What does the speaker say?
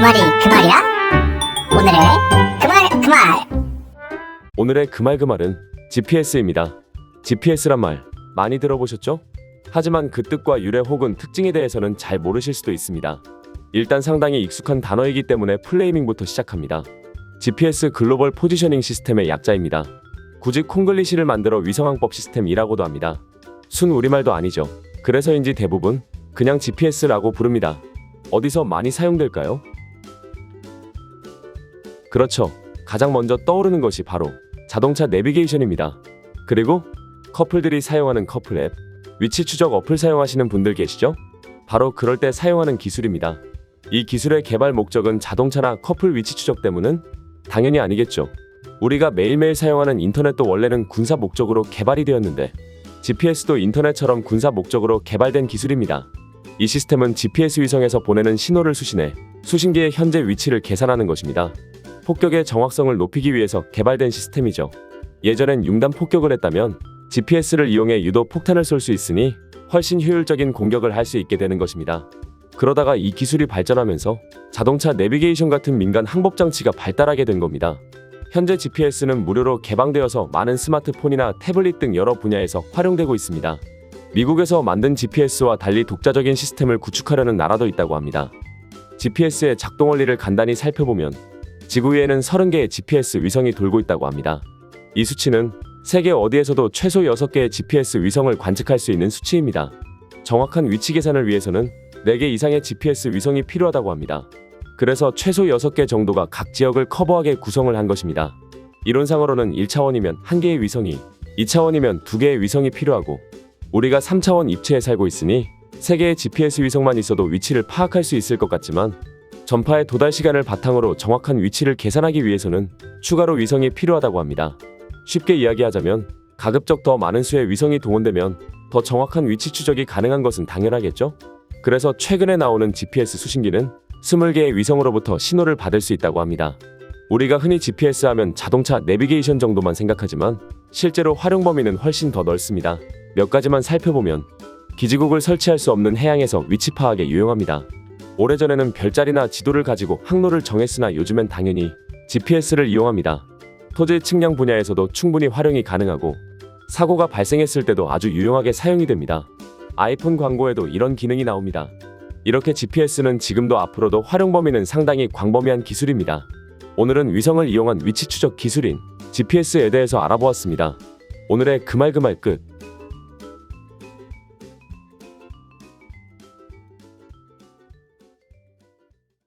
말이 그 말이야? 오늘의 그말 그 말. 오늘의 그말 그 말은 GPS입니다. GPS란 말 많이 들어보셨죠? 하지만 그 뜻과 유래 혹은 특징에 대해서는 잘 모르실 수도 있습니다. 일단 상당히 익숙한 단어이기 때문에 플레이밍부터 시작합니다. GPS 글로벌 포지셔닝 시스템의 약자입니다. 굳이 콩글리시를 만들어 위성항법 시스템이라고도 합니다. 순 우리말도 아니죠. 그래서인지 대부분 그냥 GPS라고 부릅니다. 어디서 많이 사용될까요? 그렇죠. 가장 먼저 떠오르는 것이 바로 자동차 내비게이션입니다. 그리고 커플들이 사용하는 커플 앱, 위치 추적 어플 사용하시는 분들 계시죠? 바로 그럴 때 사용하는 기술입니다. 이 기술의 개발 목적은 자동차나 커플 위치 추적 때문은 당연히 아니겠죠. 우리가 매일매일 사용하는 인터넷도 원래는 군사 목적으로 개발이 되었는데 GPS도 인터넷처럼 군사 목적으로 개발된 기술입니다. 이 시스템은 GPS 위성에서 보내는 신호를 수신해 수신기의 현재 위치를 계산하는 것입니다. 폭격의 정확성을 높이기 위해서 개발된 시스템이죠. 예전엔 융단 폭격을 했다면 GPS를 이용해 유도 폭탄을 쏠 수 있으니 훨씬 효율적인 공격을 할 수 있게 되는 것입니다. 그러다가 이 기술이 발전하면서 자동차 내비게이션 같은 민간 항법 장치가 발달하게 된 겁니다. 현재 GPS는 무료로 개방되어서 많은 스마트폰이나 태블릿 등 여러 분야에서 활용되고 있습니다. 미국에서 만든 GPS와 달리 독자적인 시스템을 구축하려는 나라도 있다고 합니다. GPS의 작동 원리를 간단히 살펴보면 지구 위에는 30개의 GPS 위성이 돌고 있다고 합니다. 이 수치는 세계 어디에서도 최소 6개의 GPS 위성을 관측할 수 있는 수치입니다. 정확한 위치 계산을 위해서는 4개 이상의 GPS 위성이 필요하다고 합니다. 그래서 최소 6개 정도가 각 지역을 커버하게 구성을 한 것입니다. 이론상으로는 1차원이면 1개의 위성이, 2차원이면 2개의 위성이 필요하고 우리가 3차원 입체에 살고 있으니 3개의 GPS 위성만 있어도 위치를 파악할 수 있을 것 같지만 전파의 도달 시간을 바탕으로 정확한 위치를 계산하기 위해서는 추가로 위성이 필요하다고 합니다. 쉽게 이야기하자면 가급적 더 많은 수의 위성이 동원되면 더 정확한 위치 추적이 가능한 것은 당연하겠죠? 그래서 최근에 나오는 GPS 수신기는 20개의 위성으로부터 신호를 받을 수 있다고 합니다. 우리가 흔히 GPS 하면 자동차 내비게이션 정도만 생각하지만 실제로 활용 범위는 훨씬 더 넓습니다. 몇 가지만 살펴보면 기지국을 설치할 수 없는 해양에서 위치 파악에 유용합니다. 오래전에는 별자리나 지도를 가지고 항로를 정했으나 요즘엔 당연히 GPS를 이용합니다. 토지 측량 분야에서도 충분히 활용이 가능하고 사고가 발생했을 때도 아주 유용하게 사용이 됩니다. 아이폰 광고에도 이런 기능이 나옵니다. 이렇게 GPS는 지금도 앞으로도 활용 범위는 상당히 광범위한 기술입니다. 오늘은 위성을 이용한 위치 추적 기술인 GPS에 대해서 알아보았습니다. 오늘의 그말그말 끝.